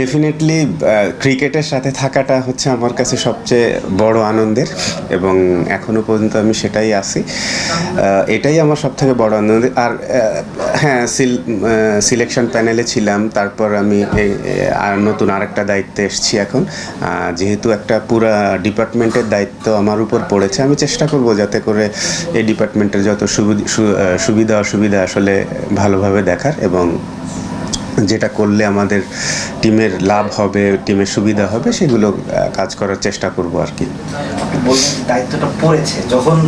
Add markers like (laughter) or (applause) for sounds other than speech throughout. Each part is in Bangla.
ডেফিনেটলি ক্রিকেটের সাথে থাকাটা হচ্ছে আমার কাছে সবচেয়ে বড় আনন্দের এবং এখনও পর্যন্ত আমি সেটাই আছি। এটাই আমার সব থেকে বড় আনন্দ। আর হ্যাঁ সিলেকশন প্যানেলে ছিলাম, তারপর আমি আর নতুন আরেকটা দায়িত্বে এসেছি এখন। যেহেতু একটা পুরা ডিপার্টমেন্টের দায়িত্ব আমার উপর পড়েছে, আমি চেষ্টা করব যাতে করে এই ডিপার্টমেন্টের যত সুবিধা অসুবিধা আসলে ভালোভাবে দেখার এবং যেটা করলে আমাদের টিমের লাভ হবে, টিমের সুবিধা হবে, সেগুলো কাজ করার চেষ্টা করব আর কি। দায়িত্বটা পড়েছে। যখন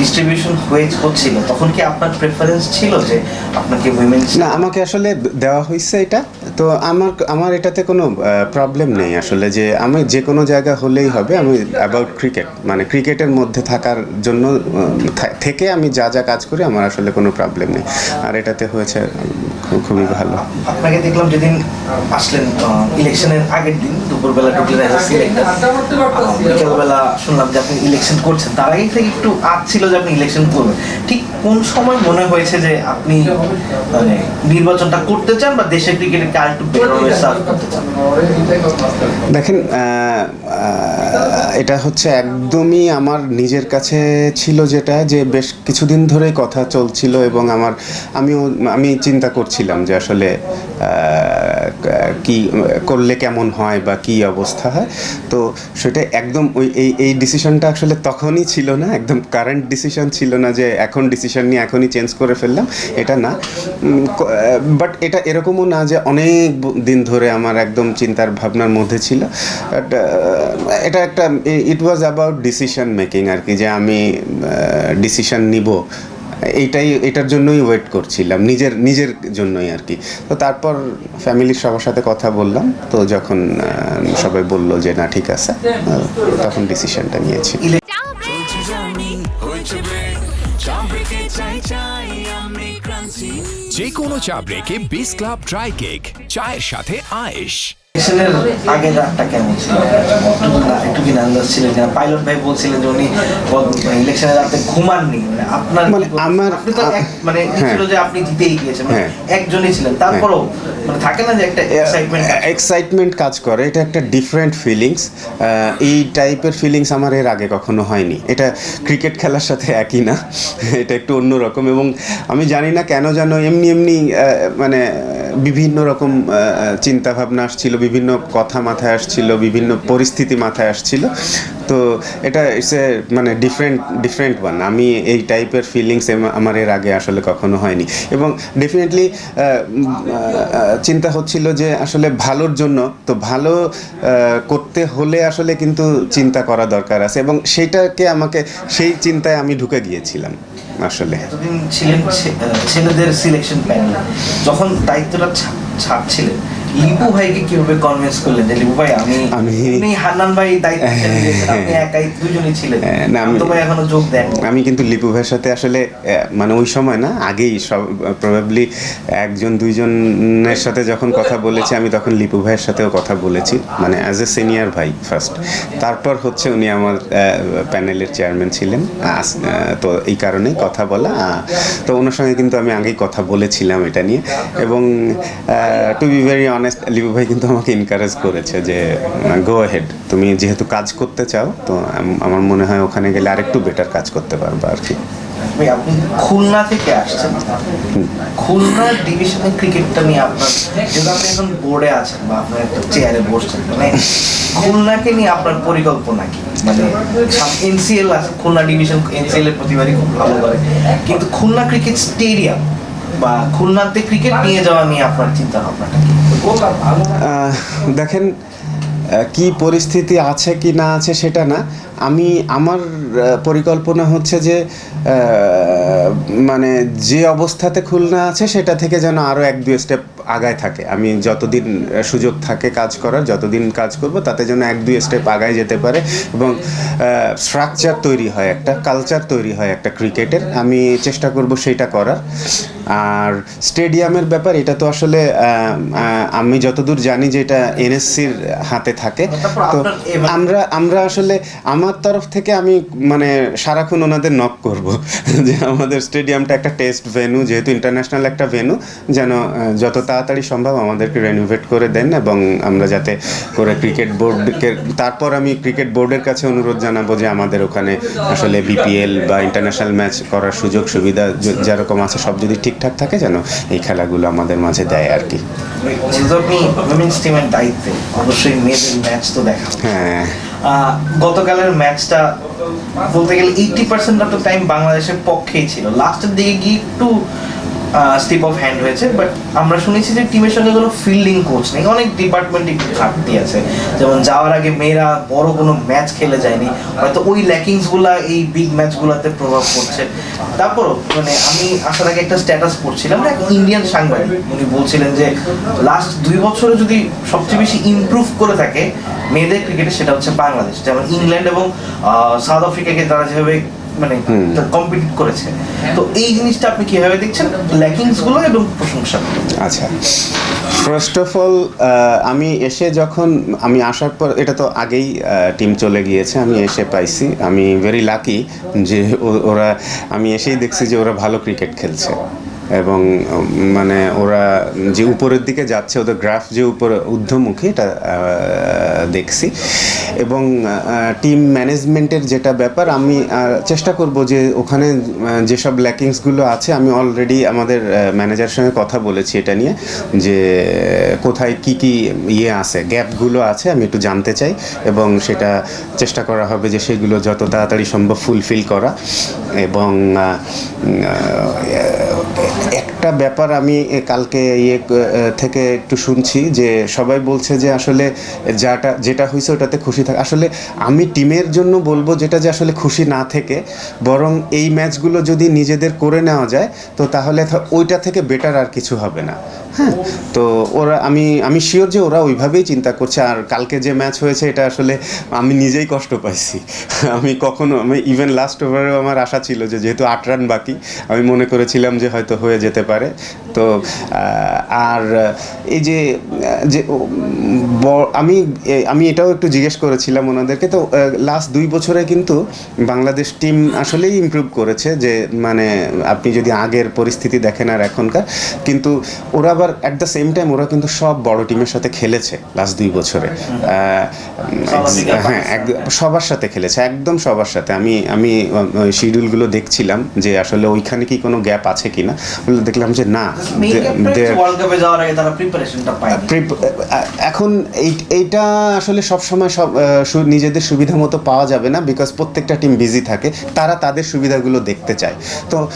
ডিস্ট্রিবিউশন হয়ে হচ্ছিল তখন কি আপনার প্রেফারেন্স ছিল যে আপনাকে উইমেন্স না আমাকে আসলে দেওয়া হয়েছে এটা। তো আমার আমার এটাতে কোনো প্রবলেম নেই আসলে যে আমি যে কোনো জায়গা হলেই হবে আমি অ্যাবাউট ক্রিকেট মানে ক্রিকেটের মধ্যে থাকার জন্য থেকে আমি যা যা কাজ করি আমার আসলে কোনো প্রবলেম নেই। আর এটাতে হয়েছে খুবই ভালো। আপনাকে দেখলাম যেদিন আসলেন ইলেকশনের আগের দিন দুপুরবেলা ঢুকলেন বিকেলবেলা শুনলাম যে আপনি ইলেকশন করছেন তার আগে থেকে একটু আগ ছিল যে আপনি ইলেকশন করবেন। ঠিক কোন সময় মনে হয়েছে যে আপনি মানে নির্বাচনটা করতে চান বা দেশের ক্রিকেটকে আর একটু বেটার হয়ে সার্ভ করতে চান? দেখেন এটা হচ্ছে একদমই আমার নিজের কাছে ছিল যেটা যে বেশ কিছুদিন ধরেই কথা চলছিল এবং আমার আমিও আমি চিন্তা করছিলাম যে আসলে আহ, কি, করলে কেমন হয় বা কি অবস্থা হয়? তো সেটা একদম ওই, এই এই ডিসিশনটা আসলে তখনই ছিল না, একদম কারেন্ট ডিসিশন ছিল না যে এখন ডিসিশন নিয়ে এখনই চেঞ্জ করে ফেললাম, এটা না। বাট এটা এরকমও না যে অনেক দিন ধরে আমার একদম চিন্তার ভাবনার মধ্যে ছিল। এটা একটা it was about decision making আর কি, যে আমি ডিসিশন নিব। এইটাই এটার জন্যই ওয়েট করছিলাম নিজের নিজের জন্যই আর কি। তো তারপর ফ্যামিলির সবার সাথে কথা বললাম তো যখন সবাই বলল যে না ঠিক আছে তখন ডিসিশনটা নিয়েছি। যে কোনো চা ব্রেকে বিস ক্লাব ড্রাই কেক চায়ের সাথে আয়েশ। আগের রাতটা কেমন ছিল? যে পাইলট ভাই বলছিলেন যে উনি ইলেকশনের রাতে ঘুমাননি। মানে আপনার মানে আমার- আপনি তো মানে হ্যাঁ। ছিল যে আপনি জিতেই গিয়েছেন মানে হ্যাঁ। একজনই ছিলেন। তারপরেও মানে থাকে না যে একটা এক্সাইটমেন্ট এক্সাইটমেন্ট কাজ করে। এটা একটা ডিফারেন্ট ফিলিংস এই টাইপের ফিলিংস আমার এর আগে কখনো হয়নি। এটা ক্রিকেট খেলার সাথে একই না। এটা একটু অন্যরকম এবং আমি জানি না কেন যেন এমনি এমনি মানে বিভিন্ন রকম চিন্তা ভাবনা আসছিল, বিভিন্ন কথা মাথায় আসছিল, বিভিন্ন পরিস্থিতি মাথায় আসছিল। তো এটা ইটস এ মানে ডিফারেন্ট ডিফারেন্ট ওয়ান আমি এই টাইপের ফিলিংস আমার এর আগে আসলে কখনো হয়নি। এবং ডেফিনেটলি চিন্তা হচ্ছিল যে আসলে ভালোর জন্য তো ভালো করতে হলে আসলে কিন্তু চিন্তা করা দরকার আছে। এবং সেইটাকে আমাকে, সেই চিন্তায় আমি ঢুকে গিয়েছিলাম। আসলে। ছিলেন ছেলেদের সিলেকশন প্যানেল যখন দায়িত্বটা ছাড়ছিলেন লিপু ভাইকে কীভাবে কনভিন্স করলেন? যে লিপু ভাই আমি আমি- হান্নান ভাই দায়িত্ব আপনি একাই দুজনই ছিলেন। হ্যাঁ, না, আমি- তো ভাই এখনও যোগ দেন আমি কিন্তু লিপু ভাইয়ের সাথে আসলে মানে ওই সময় না আগেই সব প্রবাবলি একজন দুইজনের সাথে যখন কথা বলেছি আমি তখন লিপু ভাইয়ের সাথেও কথা বলেছি মানে অ্যাজ এ সিনিয়র ভাই ফার্স্ট তারপর হচ্ছে উনি আমার প্যানেলের চেয়ারম্যান ছিলেন তো এই কারণেই কথা বলা। তো ওনার সঙ্গে কিন্তু আমি আগেই কথা বলেছিলাম এটা নিয়ে। এবং to be very honest Lipu ভাই কিন্তু আমাকে এনকারেজ করেছে যে গো হেড তুমি যেহেতু কাজ করতে চাও তো আমার মনে হয় ওখানে গেলে আরেকটু বেটার কাজ করতে পারবে আর কি. আপনি খুলনা থেকে আসছেন? খুলনা ডিভিশনের ক্রিকেটটা নিয়ে আপনার যেহেতু আপনি এখন বোর্ডে আছেন বা আপনার একটা চেয়ারে বসছেন মানে খুলনাকে নিয়ে আপনার পরিকল্পনা কি? মানে এনসিএল আছে খুলনা ডিভিশন এনসিএল এর প্রতিবারই খুব ভালো করে। কিন্তু খুলনা ক্রিকেট স্টেডিয়াম বা খুলনাতে ক্রিকেট নিয়ে যাওয়া নিয়ে আপনার চিন্তা ভাবনাটা দেখেন কি পরিস্থিতি আছে কি না আছে সেটা না। আমি, আমার পরিকল্পনা হচ্ছে যে মানে যে অবস্থাতে খুলনা আছে সেটা থেকে যেন আরও এক দুই স্টেপ আগায় থাকে। আমি যতদিন সুযোগ থাকে কাজ করার, যতদিন কাজ করব, তাতে যেন এক দুই স্টেপ আগায় যেতে পারে এবং স্ট্রাকচার তৈরি হয়, একটা কালচার তৈরি হয় একটা ক্রিকেটের আমি চেষ্টা করব সেইটা করার। আর স্টেডিয়ামের ব্যাপার এটা তো আসলে আমি যতদূর জানি যে এটা এনএসসির হাতে থাকে। তো আমরা আমরা আসলে আমার তরফ থেকে আমি মানে সারাক্ষণ ওনাদের নক করব। (laughs) যে আমাদের স্টেডিয়ামটা একটা টেস্ট ভেনু যেহেতু ইন্টারন্যাশনাল একটা ভেনু যেন যত তাড়াতাড়ি সম্ভব আমাদেরকে রেনোভেট করে দেন এবং আমরা যাতে করে ক্রিকেট বোর্ডকে তারপর আমি ক্রিকেট বোর্ডের কাছে অনুরোধ জানাব যে আমাদের ওখানে আসলে বিপিএল বা ইন্টারন্যাশনাল ম্যাচ করার সুযোগ সুবিধা যেরকম আছে সব যদি ঠিকঠাক থাকে যেন এই খেলাগুলো আমাদের মাঝে দেয় আর কি। অবশ্যই মেয়েদের ম্যাচ তো দেখা হ্যাঁ। গতকালের ম্যাচটা বলতে গেলে eighty percent of the time বাংলাদেশের পক্ষেই ছিল। লাস্টের দিকে গিয়ে একটু স্লিপ অফ হ্যান্ড হয়েছে বাট আমরা শুনেছি যে টিমের সঙ্গে কোনো ফিল্ডিং কোচ নেই। অনেক ডিপার্টমেন্টে ঘাটতি আছে। যেমন যাওয়ার আগে মেয়েরা বড় কোনো ম্যাচ খেলে যায়নি। হয়তো ওই ল্যাকিংসগুলা এই বিগ ম্যাচগুলোতে প্রভাব পড়ছে। তারপরও মানে আমি আসার আগে একটা স্ট্যাটাস পড়ছিলাম, এক ইন্ডিয়ান সাংবাদিক। উনি বলছিলেন যে লাস্ট দুই বছরে যদি সবচেয়ে বেশি ইমপ্রুভ করে থাকে মেয়েদের ক্রিকেটে সেটা হচ্ছে বাংলাদেশ। যেমন ইংল্যান্ড এবং সাউথ আফ্রিকাকে তারা যেভাবে মানে কম্পিট করেছে। তো এই জিনিসটা আপনি কীভাবে দেখছেন? ল্যাকিংসগুলো এবং প্রশংসা। আচ্ছা। ফার্স্ট অফ অল আমি এসে যখন আমি আসার পর এটা তো আগেই টিম চলে গিয়েছে আমি এসে পাইছি। আমি ভেরি লাকি যে ও- ওরা আমি এসেই দেখছি যে ওরা ভালো ক্রিকেট খেলছে। এবং মানে ওরা যে উপরের দিকে যাচ্ছে, ওদের গ্রাফ যে উপরে, ঊর্ধ্বমুখী, এটা দেখছি। এবং টিম ম্যানেজমেন্টের যেটা ব্যাপার, আমি চেষ্টা করব যে ওখানে যেসব ল্যাকিংসগুলো আছে, আমি অলরেডি আমাদের ম্যানেজার সঙ্গে কথা বলেছি এটা নিয়ে, যে কোথায় কি কি ইয়ে আছে, গ্যাপগুলো আছে, আমি একটু জানতে চাই এবং সেটা চেষ্টা করা হবে যে সেগুলো যত তাড়াতাড়ি সম্ভব ফুলফিল করা এবং একটা ব্যাপার আমি কালকে ইয়ে থেকে একটু শুনছি যে সবাই বলছে যে আসলে যাটা, যেটা হয়েছে ওটাতে খুশি থাকে। আসলে আমি টিমের জন্য বলব যেটা যে আসলে খুশি না থেকে, বরং এই ম্যাচগুলো যদি নিজেদের করে নেওয়া যায়, তো তাহলে ওইটা থেকে বেটার আর কিছু হবে না। হ্যাঁ তো ওরা, আমি আমি শিওর যে ওরা ওইভাবেই চিন্তা করছে। আর কালকে যে ম্যাচ হয়েছে এটা আসলে আমি নিজেই কষ্ট পাইছি। আমি কখনো, আমি ইভেন লাস্ট ওভারেও আমার আশা ছিল যে যেহেতু আট রান বাকি, আমি মনে করেছিলাম যে হয়তো হয়ে যেতে পারে। তো আর এই যে যে আমি আমি এটাও একটু জিজ্ঞেস করেছিলাম ওনাদেরকে। তো লাস্ট দুই বছরে কিন্তু বাংলাদেশ টিম আসলেই ইমপ্রুভ করেছে যে মানে আপনি যদি আগের পরিস্থিতি দেখেন আর এখনকার কিন্তু ওরা আবার অ্যাট দ্য সেম টাইম ওরা কিন্তু সব বড় টিমের সাথে খেলেছে লাস্ট দুই বছরে। হ্যাঁ সবার সাথে খেলেছে একদম সবার সাথে। আমি আমি শিডিউলগুলো দেখছিলাম যে আসলে ওইখানে কি কোনো গ্যাপ আছে কিনা। বলে দেখলাম যে না এখন এই- এইটা আসলে সবসময় সব আহ, সু- নিজেদের সুবিধা মতো পাওয়া যাবে না বিকজ প্রত্যেকটা টিম বিজি থাকে তারা তাদের সুবিধাগুলো দেখতে চায়। তো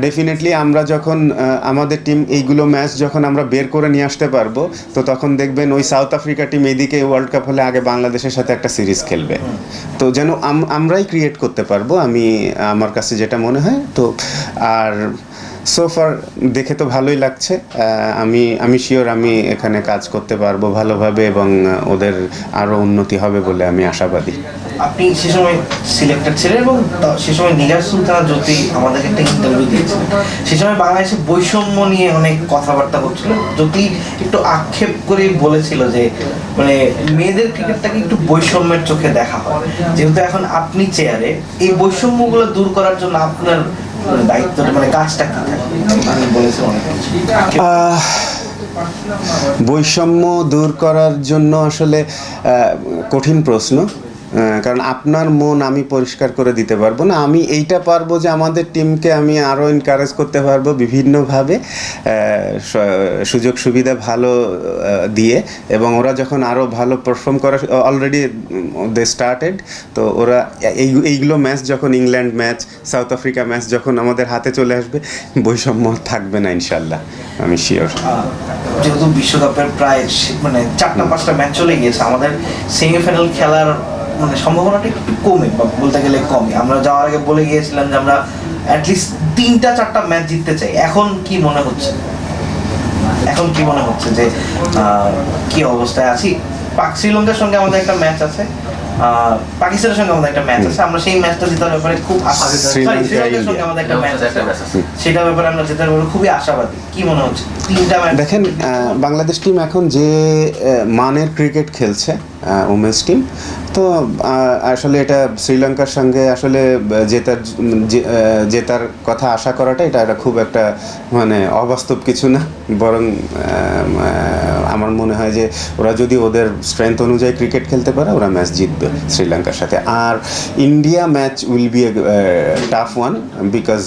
ডেফিনেটলি আমরা যখন আমাদের টিম এইগুলো ম্যাচ যখন আমরা বের করে নিয়ে আসতে পারব তো তখন দেখবেন ওই সাউথ আফ্রিকা টিম এইদিকে ওয়ার্ল্ড কাপ হলে আগে বাংলাদেশের সাথে একটা সিরিজ খেলবে। তো যেন আম- আমরাই ক্রিয়েট করতে পারব আমি আমার কাছে যেটা মনে হয় তো আর সোফার দেখে তো ভালোই লাগছে। আমি আমি শিওর আমি এখানে কাজ করতে পারব ভালোভাবে এবং ওদের আরও উন্নতি হবে বলে আমি আশাবাদী। আপনি সে সময় সিলেক্টেড ছিলেন এবং সে সময় নিগার সুলতানা জ্যোতি আমাদেরকে একটা ইন্টারভিউ দিয়েছিলেন। সে সময় বাংলাদেশে বৈষম্য নিয়ে অনেক কথাবার্তা হচ্ছিল। জ্যোতি একটু আক্ষেপ করে বলেছিল যে মানে মেয়েদের ক্রিকেটটাকে একটু বৈষম্যের চোখে দেখা হয়। যেহেতু এখন আপনি চেয়ারে এই বৈষম্যগুলো দূর করার জন্য আপনার মানে অনেক বৈষম্য দূর করার জন্য আসলে কঠিন প্রশ্ন। কারণ আপনার মন আমি পরিষ্কার করে দিতে পারব না। আমি এইটা পারব যে আমাদের টিমকে আমি আরও এনকারেজ করতে পারব বিভিন্নভাবে সুযোগ সুবিধা ভালো দিয়ে। এবং ওরা যখন আরও ভালো পারফর্ম করা অলরেডি দে স্টার্টেড তো ওরা এই, এইগুলো ম্যাচ যখন England match South Africa match যখন আমাদের হাতে চলে আসবে, বৈষম্য থাকবে না ইনশাল্লাহ, আমি শিওর যেহেতু বিশ্বকাপের প্রায় মানে চারটা, পাঁচটা ম্যাচ চলে গিয়েছে, আমাদের সেমিফাইনাল খেলার মানে সম্ভাবনাটা একটু কমে বলতে গেলে কমে। আমরা যাওয়ার আগে বলে গিয়েছিলাম যে আমরা তিনটা চারটা ম্যাচ জিততে চাই। এখন কি মনে হচ্ছে? এখন কি মনে হচ্ছে যে কি অবস্থায় আছি? পাক শ্রীলঙ্কার সঙ্গে আমাদের একটা ম্যাচ আছে। পাকিস্তানের সঙ্গে আমাদের একটা ম্যাচ আছে। আমরা সেই ম্যাচটা জেতার ব্যাপারে খুব আশা শ্রীলঙ্কা, শ্রীলঙ্কার সঙ্গে আমাদের একটা ম্যাচ আছে। সেটার ব্যাপারে আমরা জেতার ব্যাপারে খুবই আশাবাদী। কি মনে হচ্ছে? তিনটা ম্যাচ দেখেন বাংলাদেশ টিম এখন যে মানের ক্রিকেট খেলছে উমেন্স টিম তো আসলে এটা শ্রীলঙ্কার সঙ্গে আসলে জেতার জেতার কথা আশা করাটা এটা একটা খুব একটা মানে অবাস্তব কিছু না। বরং আমার মনে হয় যে ওরা যদি ওদের স্ট্রেংথ অনুযায়ী ক্রিকেট খেলতে পারে, ওরা ম্যাচ জিতবে শ্রীলঙ্কার সাথে। আর India match will be a tough one because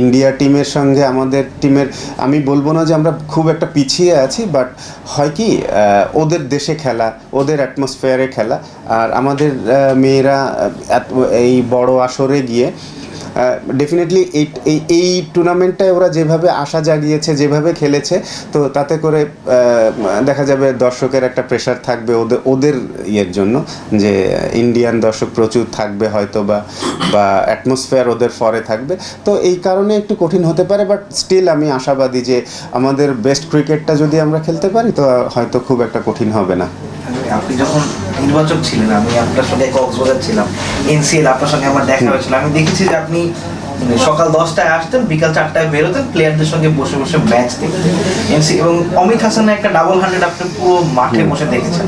India টিমের সঙ্গে আমাদের টিমের আমি বলব না যে আমরা খুব একটা পিছিয়ে আছি বাট হয় কি ওদের দেশে খেলা, ওদের অ্যাটমসফিয়ারে খেলা। আর আমাদের মেয়েরা এই বড় আসরে গিয়ে ডেফিনেটলি এই এই টুর্নামেন্টটায় ওরা যেভাবে আশা জাগিয়েছে, যেভাবে খেলেছে, তো তাতে করে দেখা যাবে দর্শকের একটা প্রেশার থাকবে ওদের ওদের ইয়ের জন্য, যে ইন্ডিয়ান দর্শক প্রচুর থাকবে হয়তো বা বা অ্যাটমসফিয়ার ওদের ফরে থাকবে। তো এই কারণে একটু কঠিন হতে পারে বাট স্টিল আমি আশাবাদী যে আমাদের বেস্ট ক্রিকেটটা যদি আমরা খেলতে পারি, তো হয়তো খুব একটা কঠিন হবে না। আপনি যখন নির্বাচক ছিলেন, আমি আপনার সঙ্গে কক্সবাজার ছিলাম, এনসিএল আপনার সঙ্গে আমার দেখা হয়েছিল। আমি দেখেছি যে আপনি সকাল দশটায় আসতেন বিকাল চারটায় বেরোতেন প্লেয়ারদের সঙ্গে বসে বসে ম্যাচ দেখতেন। এনসি এবং অমিত হাসানের একটা ডাবল হান্ড্রেড আপনি পুরো মাঠে বসে দেখেছেন।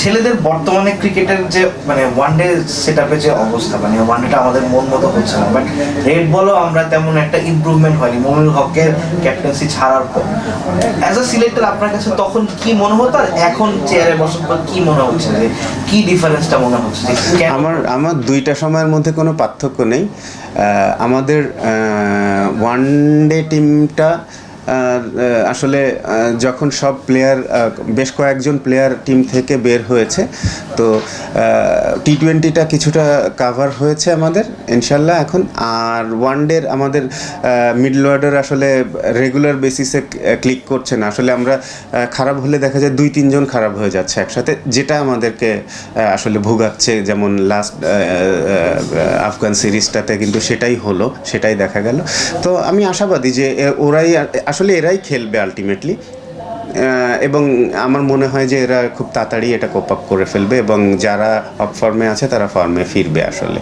ছেলেদের বর্তমানে ক্রিকেটের যে মানে ওয়ান ডে সেট যে অবস্থা মানে ওয়ান ডেটা আমাদের মন মতো হচ্ছে না। বাট রেড বলও আমরা তেমন একটা ইমপ্রুভমেন্ট হয়নি। মমিনুল হকের ক্যাপ্টেন্সি ছাড়ার পর। অ্যাজ আ সিলেক্টর আপনার কাছে তখন কি মনে হতো আর এখন চেয়ারে বসার পর কি মনে হচ্ছে? যে কি ডিফারেন্সটা মনে হচ্ছে? আমার আমার দুইটা সময়ের মধ্যে কোনো পার্থক্য নেই। আমাদের ওয়ান ডে টিমটা আসলে যখন সব প্লেয়ার বেশ কয়েকজন প্লেয়ার টিম থেকে বের হয়েছে তো টি টোয়েন্টিটা কিছুটা কাভার হয়েছে আমাদের, ইনশাল্লাহ এখন। আর ওয়ান ডের আমাদের মিডল অর্ডার আসলে রেগুলার বেসিসে ক্লিক করছে না। আসলে আমরা খারাপ হলে দেখা যায় দুই তিনজন খারাপ হয়ে যাচ্ছে একসাথে, যেটা আমাদেরকে আসলে ভোগাচ্ছে। যেমন লাস্ট আফগান সিরিজটাতে কিন্তু সেটাই হলো, সেটাই দেখা গেল। তো আমি আশাবাদী যে ওরাই আসলে এরাই খেলবে আলটিমেটলি এবং আমার মনে হয় যে এরা খুব তাড়াতাড়ি এটা কোপ আপ করে ফেলবে এবং যারা অফ ফর্মে আছে তারা ফর্মে ফিরবে আসলে।